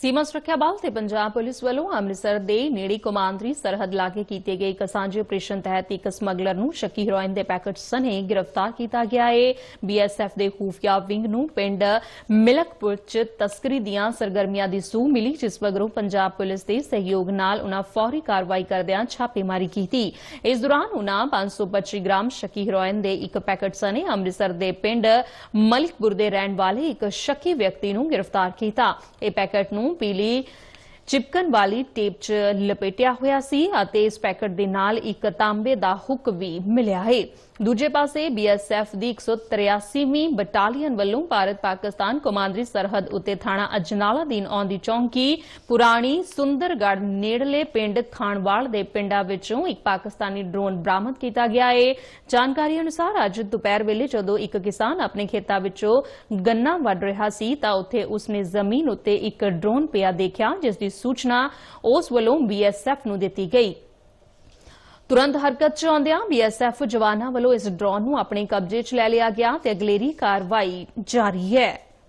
ਸੀਮਾ ਸੁਰੱਖਿਆ ਬਲ ਤੇ ਪੰਜਾਬ ਪੁਲਿਸ ਵੱਲੋਂ ਅੰਮ੍ਰਿਤਸਰ ਦੇ ਨੇੜੇ ਕੌਮਾਂਤਰੀ ਸਰਹੱਦ ਲਾਗੇ ਕੀਤੇ ਗਏ ਇੱਕ ਸਾਂਝੇ ਆਪਰੇਸ਼ਨ ਤਹਿਤ ਇੱਕ ਸਮਗਲਰ ਨੂੰ ਸ਼ੱਕੀ ਹੈਰੋਇਨ ਦੇ ਪੈਕੇਟ ਸਣੇ ਗ੍ਰਿਫਤਾਰ ਕੀਤਾ ਗਿਆ ਹੈ ਬੀਐਸਐਫ ਦੇ ਖੂਫੀਆ ਵਿੰਗ ਨੂੰ ਪਿੰਡ ਮਿਲਕਪੁਰ ਚ ਤਸਕਰੀ ਦੀਆਂ ਸਰਗਰਮੀਆਂ ਦੀ ਸੂਹ ਮਿਲੀ, ਜਿਸ ਮਗਰੋਂ ਪੰਜਾਬ ਪੁਲਿਸ ਦੇ ਸਹਿਯੋਗ ਨਾਲ ਉਨ੍ਹਾਂ ਫੌਰੀ ਕਾਰਵਾਈ ਕਰਦਿਆਂ ਛਾਪੇਮਾਰੀ ਕੀਤੀ। ਇਸ ਦੌਰਾਨ ਉਨ੍ਹਾਂ 525 ਗ੍ਰਾਮ ਸ਼ੱਕੀ ਹੈਰੋਇਨ ਦੇ ਇੱਕ ਪੈਕੇਟ ਸਣੇ ਅੰਮ੍ਰਿਤਸਰ ਦੇ ਪਿੰਡ ਮਲਿਕਪੁਰ ਦੇ ਰਹਿਣ ਵਾਲੇ ਇੱਕ ਸ਼ੱਕੀ ਵਿਅਕਤੀ ਨੂੰ ਗ੍ਰਿਫਤਾਰ ਕੀਤਾ। ਇਹ ਪੈਕੇਟ ਨੂੰ ਪੀਲੀ ਚਿਪਕਣ ਵਾਲੀ ਟੇਪ 'ਚ ਲਪੇਟਿਆ ਹੋਇਆ ਸੀ ਅਤੇ ਇਸ ਪੈਕਟ ਦੇ ਨਾਲ ਇੱਕ ਤਾਂਬੇ ਦਾ ਹੁੱਕ ਵੀ ਮਿਲਿਆ ਹੈ। ਦੂਜੇ ਪਾਸੇ ਬੀਐਸਐਫ ਦੀ 183ਵੀਂ ਬਟਾਲੀਅਨ ਵੱਲੋਂ ਭਾਰਤ ਪਾਕਿਸਤਾਨ ਕਮਾਂਡਰੀ ਸਰਹੱਦ ਉੱਤੇ ਥਾਣਾ ਅਜਨਾਲਾ ਦੀਨ ਆਉਂਦੀ ਚੌਂਕੀ ਪੁਰਾਣੀ ਸੁੰਦਰਗੜ ਨੇੜਲੇ ਪਿੰਡ ਖਾਨਵਾਲ ਦੇ ਪਿੰਡਾਂ ਵਿੱਚੋਂ ਇੱਕ ਪਾਕਿਸਤਾਨੀ ਡਰੋਨ ਬਰਾਮਦ ਕੀਤਾ ਗਿਆ ਹੈ। ਜਾਣਕਾਰੀ ਅਨੁਸਾਰ ਅੱਜ ਦੁਪਹਿਰ ਵੇਲੇ ਜਦੋਂ ਇੱਕ ਕਿਸਾਨ ਆਪਣੇ ਖੇਤਾਂ ਵਿੱਚੋਂ ਗੰਨਾ ਵੱਢ ਰਿਹਾ ਸੀ ਤਾਂ ਉੱਥੇ ਉਸਨੇ ਜ਼ਮੀਨ ਉੱਤੇ ਇੱਕ ਡਰੋਨ ਪਿਆ ਦੇਖਿਆ, ਜਿਸ ਦੀ ਸੂਚਨਾ ਉਸ ਵੱਲੋਂ ਬੀਐਸਐਫ ਨੂੰ ਦਿੱਤੀ ਗਈ। ਤੁਰੰਤ ਹਰਕਤ 'ਚ ਆਉਂਦਿਆਂ ਬੀਐਸਐਫ ਜਵਾਨਾਂ ਵੱਲੋਂ ਇਸ ਡਰੋਨ ਨੂੰ ਆਪਣੇ ਕਬਜ਼ੇ 'ਚ ਲੈ ਲਿਆ ਗਿਆ ਤੇ ਅਗਲੇਰੀ ਕਾਰਵਾਈ ਜਾਰੀ ਹੈ।